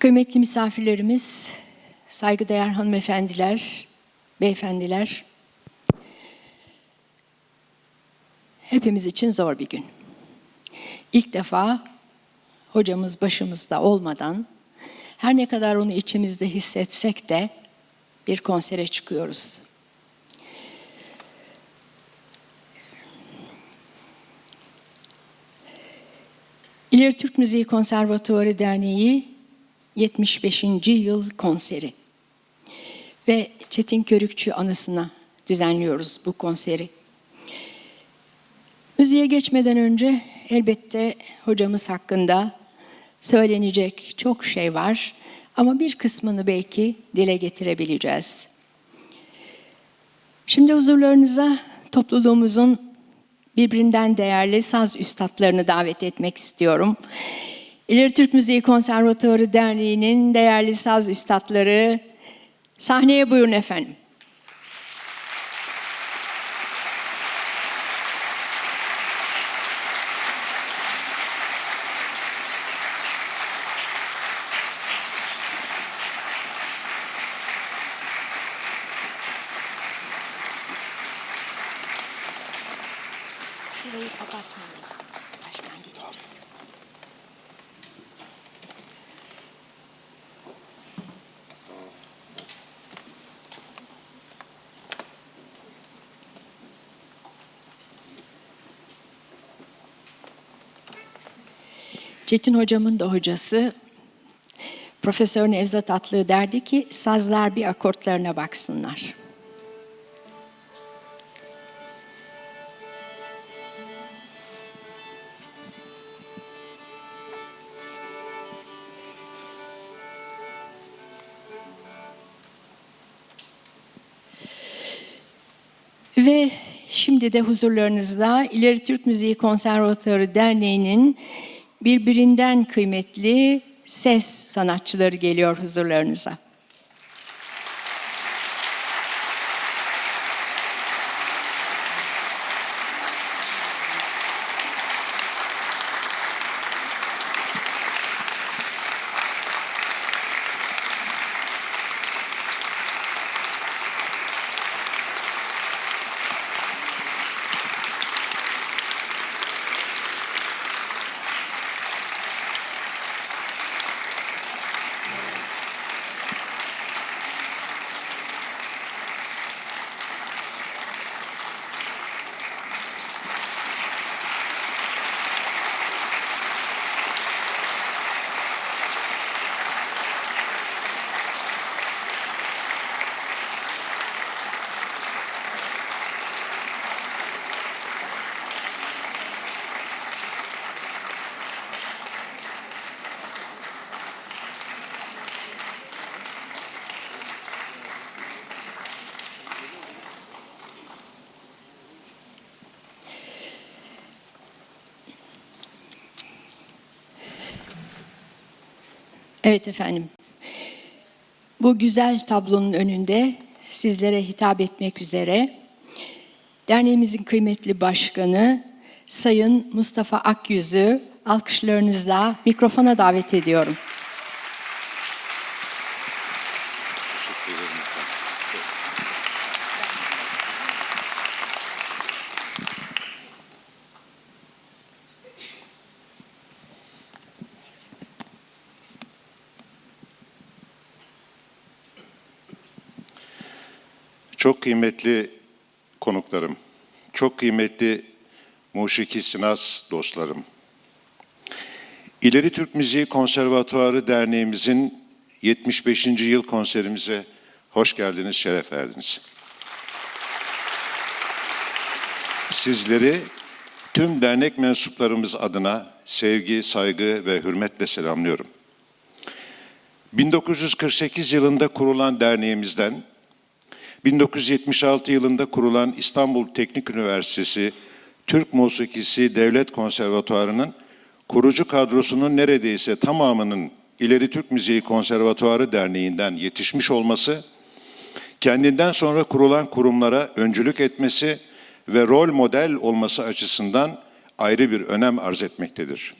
Kıymetli misafirlerimiz, saygıdeğer hanımefendiler, beyefendiler. Hepimiz için zor bir gün. İlk defa hocamız başımızda olmadan her ne kadar onu içimizde hissetsek de bir konsere çıkıyoruz. İleri Türk Müziği Konservatuvarı Derneği 75. yıl konseri ve Çetin Körükçü anısına düzenliyoruz bu konseri. Müziğe geçmeden önce elbette hocamız hakkında söylenecek çok şey var ama bir kısmını belki dile getirebileceğiz. Şimdi huzurlarınıza topluluğumuzun birbirinden değerli saz üstadlarını davet etmek istiyorum. İleri Türk Müziği Konservatuarı Derneği'nin değerli saz üstadları sahneye buyurun efendim. Çetin hocamın da hocası Profesör Nevzat Atlı derdi ki sazlar bir akortlarına baksınlar. Ve şimdi de huzurlarınızda İleri Türk Müziği Konservatuarı Derneği'nin birbirinden kıymetli ses sanatçıları geliyor huzurlarınıza. Evet efendim. Bu güzel tablonun önünde sizlere hitap etmek üzere derneğimizin kıymetli başkanı Sayın Mustafa Akyüz'ü alkışlarınızla mikrofona davet ediyorum. Çok kıymetli konuklarım, çok kıymetli Muşiki Sinas dostlarım. İleri Türk Müziği Konservatuarı Derneğimizin 75. yıl konserimize hoş geldiniz, şeref verdiniz. Sizleri tüm dernek mensuplarımız adına sevgi, saygı ve hürmetle selamlıyorum. 1948 yılında kurulan derneğimizden 1976 yılında kurulan İstanbul Teknik Üniversitesi Türk Musikisi Devlet Konservatuarı'nın kurucu kadrosunun neredeyse tamamının İleri Türk Müziği Konservatuarı Derneği'nden yetişmiş olması, kendinden sonra kurulan kurumlara öncülük etmesi ve rol model olması açısından ayrı bir önem arz etmektedir.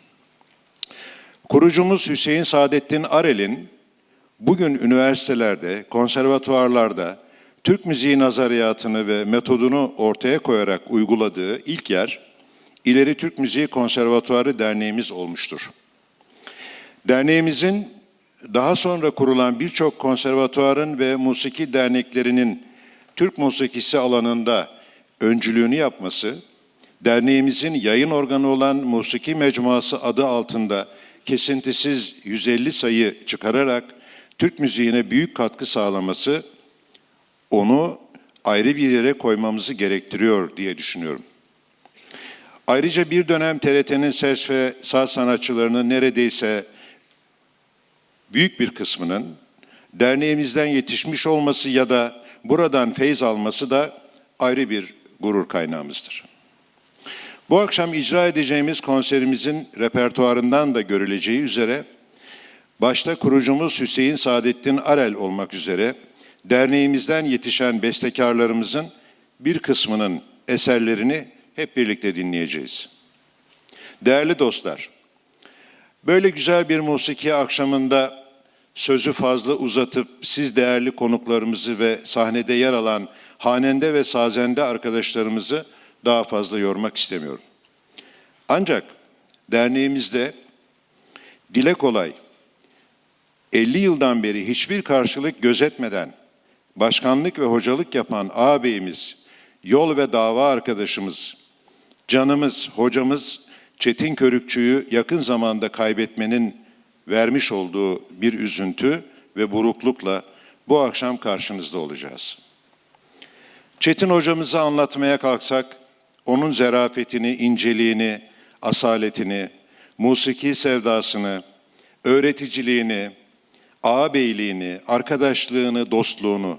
Kurucumuz Hüseyin Saadettin Arel'in bugün üniversitelerde, konservatuarlarda Türk müziği nazariyatını ve metodunu ortaya koyarak uyguladığı ilk yer İleri Türk Müziği Konservatuarı Derneğimiz olmuştur. Derneğimizin daha sonra kurulan birçok konservatuarın ve musiki derneklerinin Türk musikisi alanında öncülüğünü yapması, derneğimizin yayın organı olan Musiki Mecmuası adı altında kesintisiz 150 sayı çıkararak Türk müziğine büyük katkı sağlaması onu ayrı bir yere koymamızı gerektiriyor diye düşünüyorum. Ayrıca bir dönem TRT'nin ses ve saz sanatçılarının neredeyse büyük bir kısmının derneğimizden yetişmiş olması ya da buradan feyz alması da ayrı bir gurur kaynağımızdır. Bu akşam icra edeceğimiz konserimizin repertuarından da görüleceği üzere başta kurucumuz Hüseyin Saadettin Arel olmak üzere derneğimizden yetişen bestekarlarımızın bir kısmının eserlerini hep birlikte dinleyeceğiz. Değerli dostlar, böyle güzel bir musiki akşamında sözü fazla uzatıp siz değerli konuklarımızı ve sahnede yer alan hanende ve sazende arkadaşlarımızı daha fazla yormak istemiyorum. Ancak derneğimizde dile kolay 50 yıldan beri hiçbir karşılık gözetmeden başkanlık ve hocalık yapan ağabeyimiz, yol ve dava arkadaşımız, canımız, hocamız Çetin Körükçü'yü yakın zamanda kaybetmenin vermiş olduğu bir üzüntü ve buruklukla bu akşam karşınızda olacağız. Çetin hocamızı anlatmaya kalksak, onun zerafetini, inceliğini, asaletini, musiki sevdasını, öğreticiliğini, ağabeyliğini, arkadaşlığını, dostluğunu,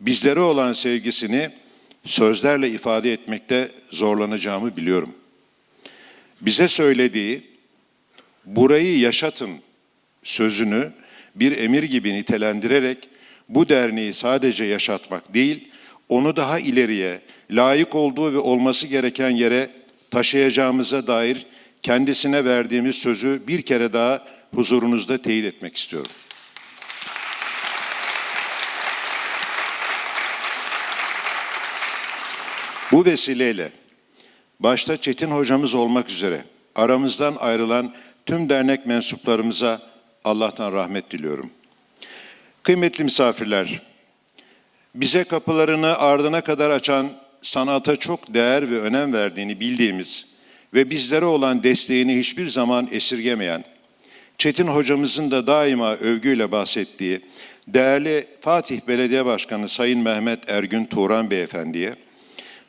bizlere olan sevgisini sözlerle ifade etmekte zorlanacağımı biliyorum. Bize söylediği burayı yaşatın sözünü bir emir gibi nitelendirerek bu derneği sadece yaşatmak değil, onu daha ileriye, layık olduğu ve olması gereken yere taşıyacağımıza dair kendisine verdiğimiz sözü bir kere daha huzurunuzda teyit etmek istiyorum. Bu vesileyle başta Çetin hocamız olmak üzere aramızdan ayrılan tüm dernek mensuplarımıza Allah'tan rahmet diliyorum. Kıymetli misafirler, bize kapılarını ardına kadar açan sanata çok değer ve önem verdiğini bildiğimiz ve bizlere olan desteğini hiçbir zaman esirgemeyen, Çetin hocamızın da daima övgüyle bahsettiği değerli Fatih Belediye Başkanı Sayın Mehmet Ergün Turan Beyefendi'ye,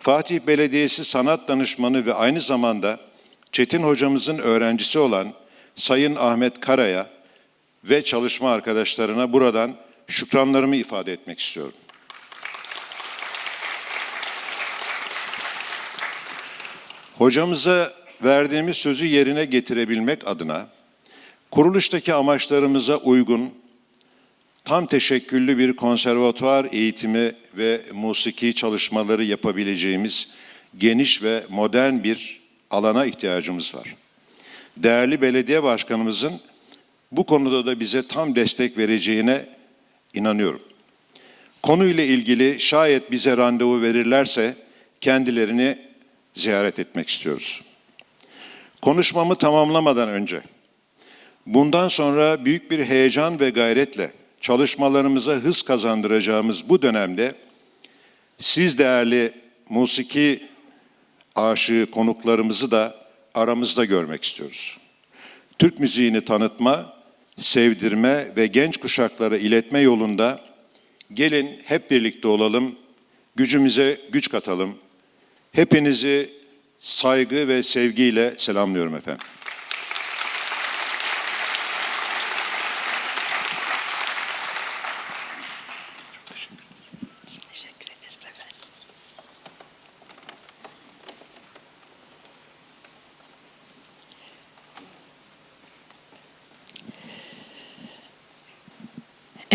Fatih Belediyesi Sanat Danışmanı ve aynı zamanda Çetin hocamızın öğrencisi olan Sayın Ahmet Kara'ya ve çalışma arkadaşlarına buradan şükranlarımı ifade etmek istiyorum. Hocamıza verdiğimiz sözü yerine getirebilmek adına kuruluştaki amaçlarımıza uygun tam teşekküllü bir konservatuvar eğitimi ve musiki çalışmaları yapabileceğimiz geniş ve modern bir alana ihtiyacımız var. Değerli belediye başkanımızın bu konuda da bize tam destek vereceğine inanıyorum. Konuyla ilgili şayet bize randevu verirlerse kendilerini ziyaret etmek istiyoruz. Konuşmamı tamamlamadan önce bundan sonra büyük bir heyecan ve gayretle çalışmalarımıza hız kazandıracağımız bu dönemde siz değerli musiki aşığı konuklarımızı da aramızda görmek istiyoruz. Türk müziğini tanıtma, sevdirme ve genç kuşaklara iletme yolunda gelin hep birlikte olalım, gücümüze güç katalım. Hepinizi saygı ve sevgiyle selamlıyorum efendim.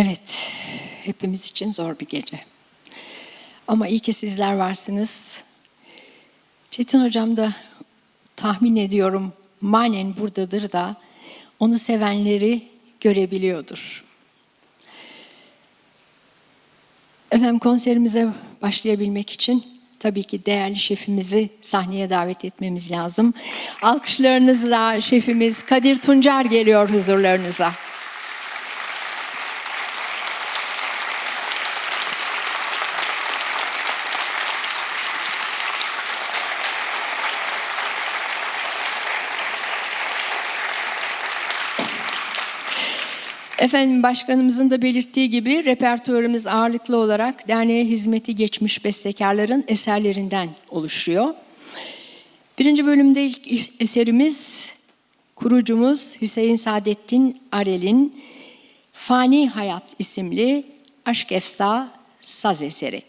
Evet, hepimiz için zor bir gece. Ama iyi ki sizler varsınız. Çetin Hocam da tahmin ediyorum manen buradadır da onu sevenleri görebiliyordur. Efendim konserimize başlayabilmek için tabii ki değerli şefimizi sahneye davet etmemiz lazım. Alkışlarınızla şefimiz Kadir Tuncer geliyor huzurlarınıza. Efendim başkanımızın da belirttiği gibi repertuarımız ağırlıklı olarak derneğe hizmeti geçmiş bestekarların eserlerinden oluşuyor. Birinci bölümde ilk eserimiz kurucumuz Hüseyin Saadettin Arel'in Fani Hayat isimli Aşk Efsa saz eseri.